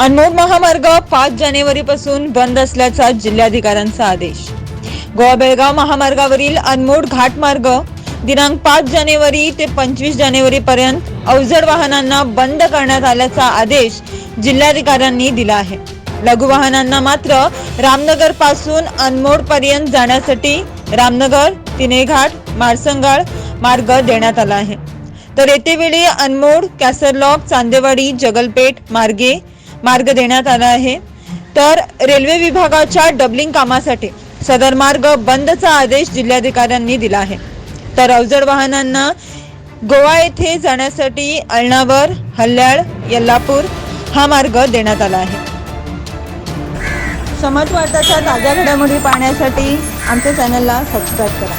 अनमोल महामार्ग पाच जानेवारी पासून बंद असल्याचा जिल्हाधिकाऱ्यांचा आदेश. गोवा बेळगाव महामार्गावरील अनमोड घाट मार्ग दिनांक पाच जानेवारी ते पंचवीस जानेवारी पर्यंत अवजड वाहनांना बंद करण्यात आल्याचा आदेश जिल्हाधिकाऱ्यांनी दिला आहे. लघु वाहनांना मात्र रामनगरपासून अनमोड पर्यंत जाण्यासाठी रामनगर तिनेघाट मारसंगाळ मार्ग देण्यात आला आहे. तर येते वेळी अनमोड कॅसरलॉक चांदेवाडी जगलपेठ मार्गे मार्ग देण्यात आला आहे. तर रेल्वे विभागाच्या डबलिंग कामासाठी सदर मार्ग बंदचा आदेश जिल्हाधिकाऱ्यांनी दिला आहे. तर अवजड वाहनांना गोवा येथे जाण्यासाठी अळणावर हल्याळ यल्लापूर हा मार्ग देण्यात आला आहे. समाज वार्ताच्या ताज्या घडामोडी पाहण्यासाठी आमच्या चॅनलला सबस्क्राईब करा.